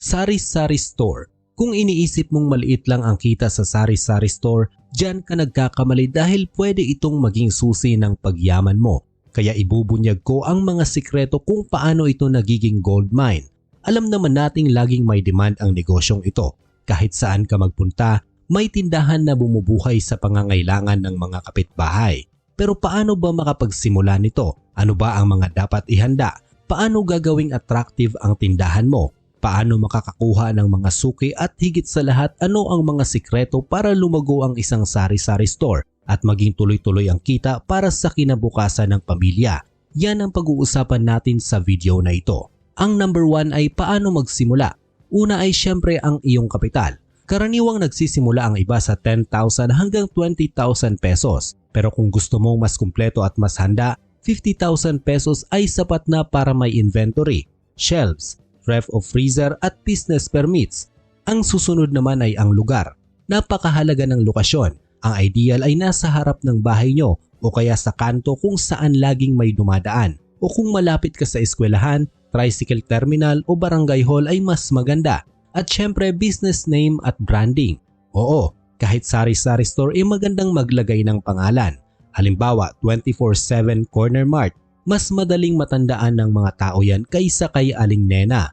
Sari-sari store. Kung iniisip mong maliit lang ang kita sa sari-sari store, dyan ka nagkakamali dahil pwede itong maging susi ng pagyaman mo. Kaya ibubunyag ko ang mga sikreto kung paano ito nagiging gold mine. Alam naman nating laging may demand ang negosyong ito. Kahit saan ka magpunta, may tindahan na bumubuhay sa pangangailangan ng mga kapitbahay. Pero paano ba makapagsimula nito? Ano ba ang mga dapat ihanda? Paano gagawing attractive ang tindahan mo? Paano makakakuha ng mga suki at higit sa lahat ano ang mga sikreto para lumago ang isang sari-sari store at maging tuloy-tuloy ang kita para sa kinabukasan ng pamilya? Yan ang pag-uusapan natin sa video na ito. Ang number one ay paano magsimula. Una ay syempre ang iyong kapital. Karaniwang nagsisimula ang iba sa 10,000 hanggang 20,000 pesos. Pero kung gusto mong mas kumpleto at mas handa, 50,000 pesos ay sapat na para may inventory, shelves, ref of freezer at business permits. Ang susunod naman ay ang lugar. Napakahalaga ng lokasyon. Ang ideal ay nasa harap ng bahay nyo o kaya sa kanto kung saan laging may dumadaan. O kung malapit ka sa eskwelahan, tricycle terminal o barangay hall ay mas maganda at syempre business name at branding. Oo, kahit sari-sari store ay magandang maglagay ng pangalan. Halimbawa, 24-7 Corner Mart, mas madaling matandaan ng mga tao yan kaysa kay Aling Nena.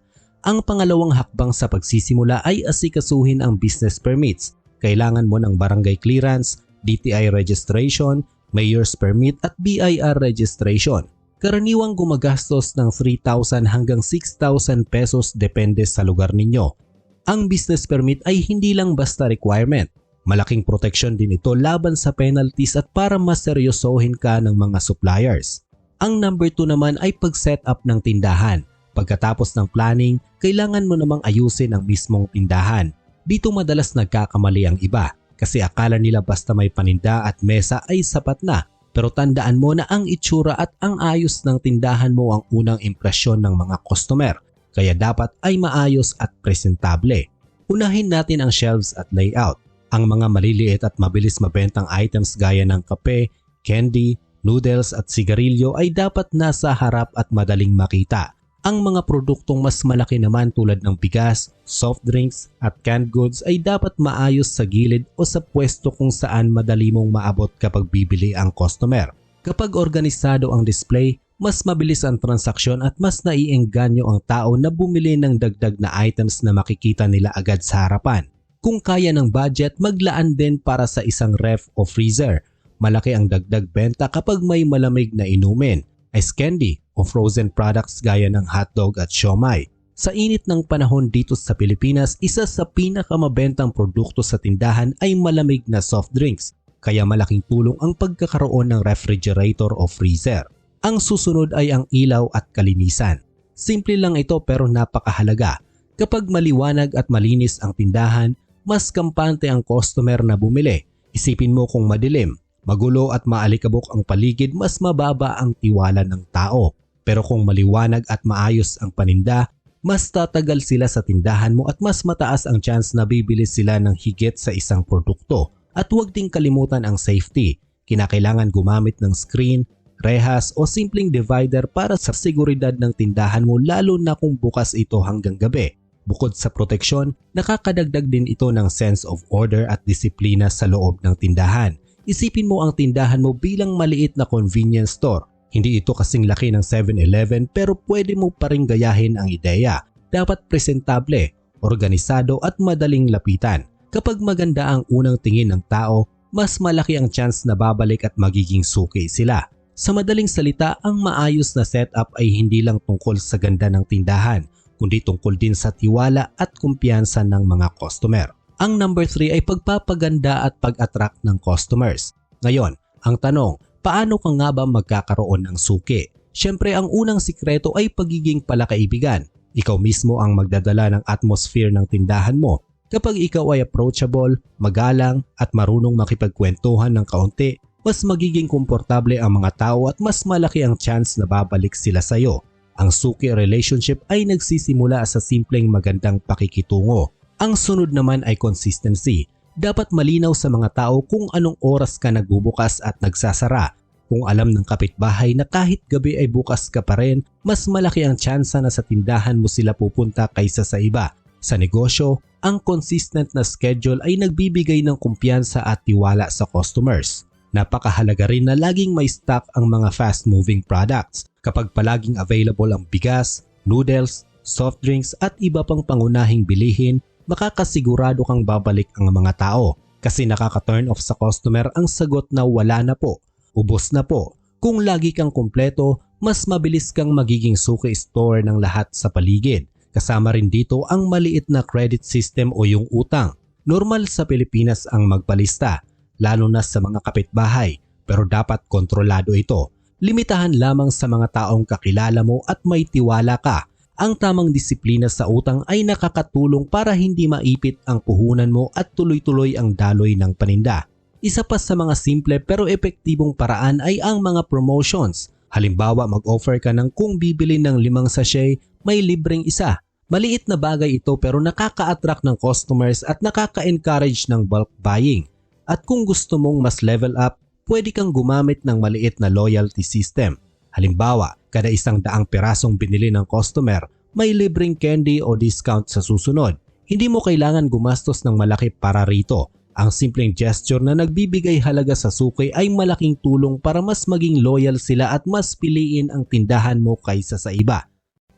Ang pangalawang hakbang sa pagsisimula ay asikasuhin ang business permits. Kailangan mo ng barangay clearance, DTI registration, mayor's permit at BIR registration. Karaniwang gumagastos ng 3,000 hanggang 6,000 pesos depende sa lugar ninyo ang business permit ay hindi lang basta requirement. Malaking protection din ito laban sa penalties at para mas seryosohin ka ng mga suppliers. Ang number 2 naman ay pag-set up ng tindahan. Pagkatapos ng planning, kailangan mo namang ayusin ang mismong tindahan. Dito madalas nagkakamali ang iba kasi akala nila basta may paninda at mesa ay sapat na. Pero tandaan mo na ang itsura at ang ayos ng tindahan mo ang unang impresyon ng mga customer kaya dapat ay maayos at presentable. Unahin natin ang shelves at layout. Ang mga maliliit at mabilis mabentang items gaya ng kape, candy, noodles at sigarilyo ay dapat nasa harap at madaling makita. Ang mga produktong mas malaki naman tulad ng bigas, soft drinks at canned goods ay dapat maayos sa gilid o sa pwesto kung saan madali mong maabot kapag bibili ang customer. Kapag organisado ang display, mas mabilis ang transaksyon at mas naiengganyo ang tao na bumili ng dagdag na items na makikita nila agad sa harapan. Kung kaya ng budget, maglaan din para sa isang ref o freezer. Malaki ang dagdag benta kapag may malamig na inumin, ice candy o frozen products gaya ng hotdog at siomay. Sa init ng panahon dito sa Pilipinas, isa sa pinakamabentang produkto sa tindahan ay malamig na soft drinks, kaya malaking tulong ang pagkakaroon ng refrigerator o freezer. Ang susunod ay ang ilaw at kalinisan. Simple lang ito pero napakahalaga. Kapag maliwanag at malinis ang tindahan, mas kampante ang customer na bumili. Isipin mo kung madilim, magulo at maalikabok ang paligid, mas mababa ang tiwala ng tao. Pero kung maliwanag at maayos ang paninda, mas tatagal sila sa tindahan mo at mas mataas ang chance na bibili sila ng higit sa isang produkto. At huwag ding kalimutan ang safety. Kinakailangan gumamit ng screen, rehas o simpleng divider para sa seguridad ng tindahan mo lalo na kung bukas ito hanggang gabi. Bukod sa proteksyon, nakakadagdag din ito ng sense of order at disiplina sa loob ng tindahan. Isipin mo ang tindahan mo bilang maliit na convenience store. Hindi ito kasing laki ng 7-Eleven pero pwede mo pa rin gayahin ang ideya. Dapat presentable, organisado at madaling lapitan. Kapag maganda ang unang tingin ng tao, mas malaki ang chance na babalik at magiging suki sila. Sa madaling salita, ang maayos na setup ay hindi lang tungkol sa ganda ng tindahan, kundi tungkol din sa tiwala at kumpiyansa ng mga customer. Ang number 3 ay pagpapaganda at pag-attract ng customers. Ngayon, ang tanong, paano ka nga ba magkakaroon ng suki? Siyempre ang unang sikreto ay pagiging palakaibigan. Ikaw mismo ang magdadala ng atmosphere ng tindahan mo. Kapag ikaw ay approachable, magalang at marunong makipagkwentuhan ng kaunti, mas magiging komportable ang mga tao at mas malaki ang chance na babalik sila sa iyo. Ang suki relationship ay nagsisimula sa simpleng magandang pakikitungo. Ang sunod naman ay consistency. Dapat malinaw sa mga tao kung anong oras ka nagbubukas at nagsasara. Kung alam ng kapitbahay na kahit gabi ay bukas ka pa rin, mas malaki ang tsansa na sa tindahan mo sila pupunta kaysa sa iba. Sa negosyo, ang consistent na schedule ay nagbibigay ng kumpiyansa at tiwala sa customers. Napakahalaga rin na laging may stock ang mga fast-moving products kapag palaging available ang bigas, noodles, soft drinks at iba pang pangunahing bilihin, makakasigurado kang babalik ang mga tao kasi nakaka-turn off sa customer ang sagot na wala na po, ubos na po. Kung lagi kang kumpleto, mas mabilis kang magiging suki store ng lahat sa paligid. Kasama rin dito ang maliit na credit system o yung utang. Normal sa Pilipinas ang magpalista, lalo na sa mga kapitbahay, pero dapat kontrolado ito. Limitahan lamang sa mga taong kakilala mo at may tiwala ka. Ang tamang disiplina sa utang ay nakakatulong para hindi maipit ang puhunan mo at tuloy-tuloy ang daloy ng paninda. Isa pa sa mga simple pero epektibong paraan ay ang mga promotions. Halimbawa mag-offer ka ng kung bibili ng limang sachet, may libreng isa Maliit na bagay ito pero nakaka-attract ng customers at nakaka-encourage ng bulk buying. At kung gusto mong mas level up, pwede kang gumamit ng maliit na loyalty system. Halimbawa, kada isang daang pirasong binili ng customer, may libreng candy o discount sa susunod. Hindi mo kailangan gumastos ng malaki para rito. Ang simpleng gesture na nagbibigay halaga sa suki ay malaking tulong para mas maging loyal sila at mas piliin ang tindahan mo kaysa sa iba.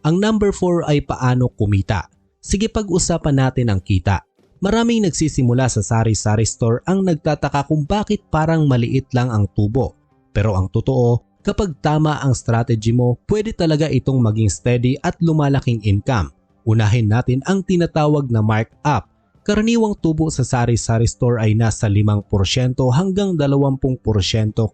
Ang number 4 ay paano kumita. Sige pag-usapan natin ang kita. Maraming nagsisimula sa sari-sari store ang nagtataka kung bakit parang maliit lang ang tubo. Pero ang totoo, kapag tama ang strategy mo, pwede talaga itong maging steady at lumalaking income. Unahin natin ang tinatawag na markup. Karaniwang tubo sa sari-sari store ay nasa 5% hanggang 20%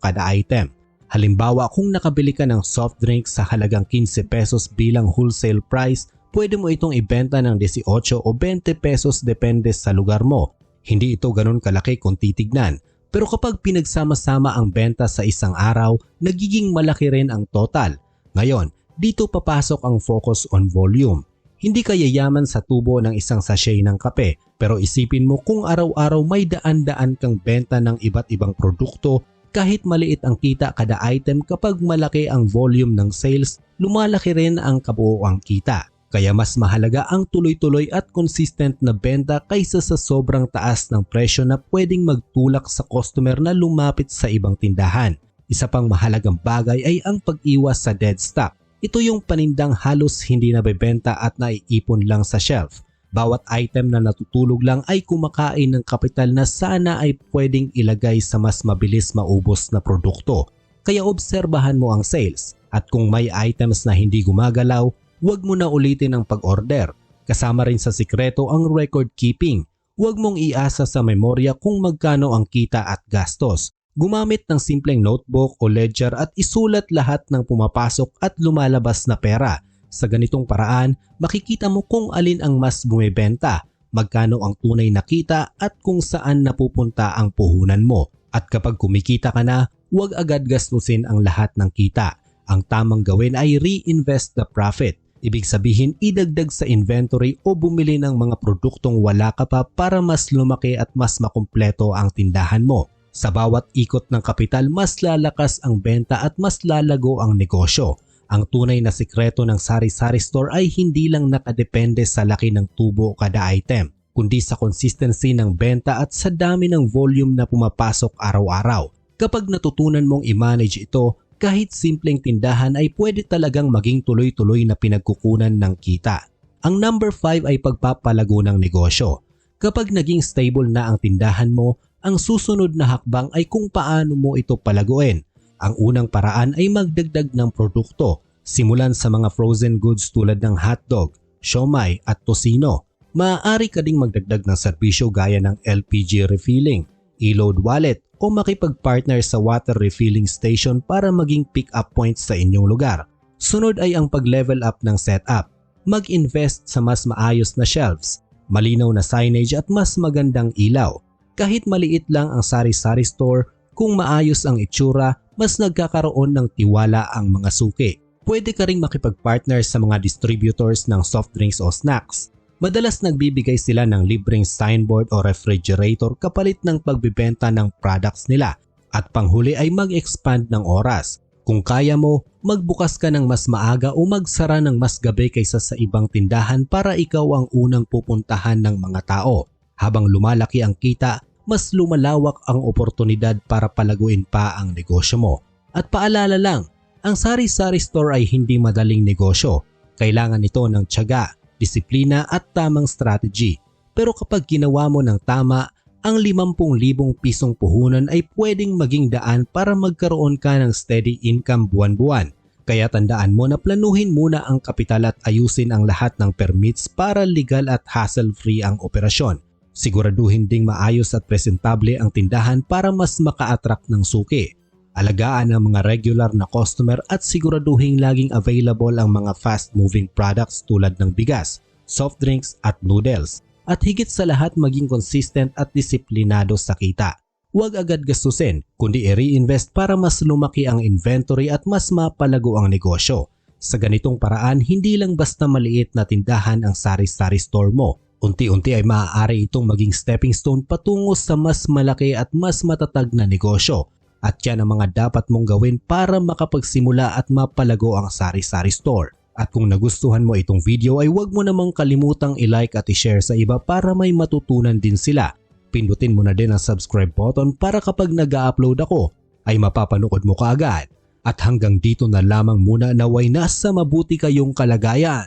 kada item. Halimbawa kung nakabili ka ng soft drink sa halagang 15 pesos bilang wholesale price, pwede mo itong ibenta ng 18 o 20 pesos depende sa lugar mo. Hindi ito ganun kalaki kung titignan. Pero kapag pinagsama-sama ang benta sa isang araw, nagiging malaki rin ang total. Ngayon, dito papasok ang focus on volume. Hindi ka yayaman sa tubo ng isang sachet ng kape pero isipin mo kung araw-araw may daan-daan kang benta ng iba't ibang produkto kahit maliit ang kita kada item kapag malaki ang volume ng sales, lumalaki rin ang kabuoang kita. Kaya mas mahalaga ang tuloy-tuloy at consistent na benta kaysa sa sobrang taas ng presyo na pwedeng magtulak sa customer na lumapit sa ibang tindahan. Isa pang mahalagang bagay ay ang pag-iwas sa dead stock. Ito yung panindang halos hindi nabebenta at naiipon lang sa shelf. Bawat item na natutulog lang ay kumakain ng kapital na sana ay pwedeng ilagay sa mas mabilis maubos na produkto. Kaya obserbahan mo ang sales at kung may items na hindi gumagalaw, huwag mo na ulitin ang pag-order. Kasama rin sa sikreto ang record keeping. Huwag mong iasa sa memorya kung magkano ang kita at gastos. Gumamit ng simpleng notebook o ledger at isulat lahat ng pumapasok at lumalabas na pera sa ganitong paraan, makikita mo kung alin ang mas bumibenta, magkano ang tunay na kita at kung saan napupunta ang puhunan mo. At kapag kumikita ka na, huwag agad gastusin ang lahat ng kita. Ang tamang gawin ay reinvest the profit. Ibig sabihin idagdag sa inventory o bumili ng mga produktong wala ka pa para mas lumaki at mas makumpleto ang tindahan mo. Sa bawat ikot ng kapital, mas lalakas ang benta at mas lalago ang negosyo. Ang tunay na sikreto ng sari-sari store ay hindi lang nakadepende sa laki ng tubo kada item, kundi sa consistency ng benta at sa dami ng volume na pumapasok araw-araw. Kapag natutunan mong i-manage ito, kahit simpleng tindahan ay pwede talagang maging tuloy-tuloy na pinagkukunan ng kita. Ang number 5 ay pagpapalago ng negosyo. Kapag naging stable na ang tindahan mo, ang susunod na hakbang ay kung paano mo ito palaguin ang unang paraan ay magdagdag ng produkto, simulan sa mga frozen goods tulad ng hotdog, siomay at tosino. Maaari ka ding magdagdag ng serbisyo gaya ng LPG refilling, e-load wallet o makipag-partner sa water refilling station para maging pick-up points sa inyong lugar. Sunod ay ang pag-level up ng setup. Mag-invest sa mas maayos na shelves, malinaw na signage at mas magandang ilaw. Kahit maliit lang ang sari-sari store, kung maayos ang itsura, mas nagkakaroon ng tiwala ang mga suki. Pwede ka ring makipag-partner sa mga distributors ng soft drinks o snacks. Madalas nagbibigay sila ng libreng signboard o refrigerator kapalit ng pagbibenta ng products nila. At panghuli ay mag-expand ng oras. Kung kaya mo, magbukas ka ng mas maaga o magsara ng mas gabi kaysa sa ibang tindahan para ikaw ang unang pupuntahan ng mga tao. Habang lumalaki ang kita, mas lumalawak ang oportunidad para palaguin pa ang negosyo mo. At paalala lang, ang sari-sari store ay hindi madaling negosyo. Kailangan ito ng tiyaga, disiplina at tamang strategy. Pero kapag ginawa mo ng tama, ang 50,000 pisong puhunan ay pwedeng maging daan para magkaroon ka ng steady income buwan-buwan. Kaya tandaan mo na planuhin muna ang kapital at ayusin ang lahat ng permits para legal at hassle-free ang operasyon. Siguraduhin ding maayos at presentable ang tindahan para mas maka-attract ng suki. Alagaan ang mga regular na customer at siguraduhin laging available ang mga fast-moving products tulad ng bigas, soft drinks at noodles at higit sa lahat maging consistent at disiplinado sa kita. Huwag agad gastusin, kundi i-reinvest para mas lumaki ang inventory at mas mapalago ang negosyo. Sa ganitong paraan, hindi lang basta maliit na tindahan ang sari-sari store mo. Unti-unti ay maaari itong maging stepping stone patungo sa mas malaki at mas matatag na negosyo. At yan ang mga dapat mong gawin para makapagsimula at mapalago ang sari-sari store. At kung nagustuhan mo itong video ay huwag mo namang kalimutang i-like at i-share sa iba para may matutunan din sila. Pindutin mo na din ang subscribe button para kapag nag upload ako ay mapapanood mo kaagad. At hanggang dito na lamang muna naway nasa mabuti kayong kalagayan.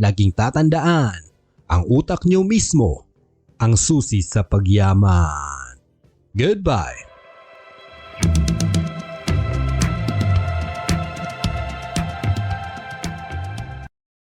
Laging tatandaan, ang utak niyo mismo ang susi sa pagyaman. Goodbye!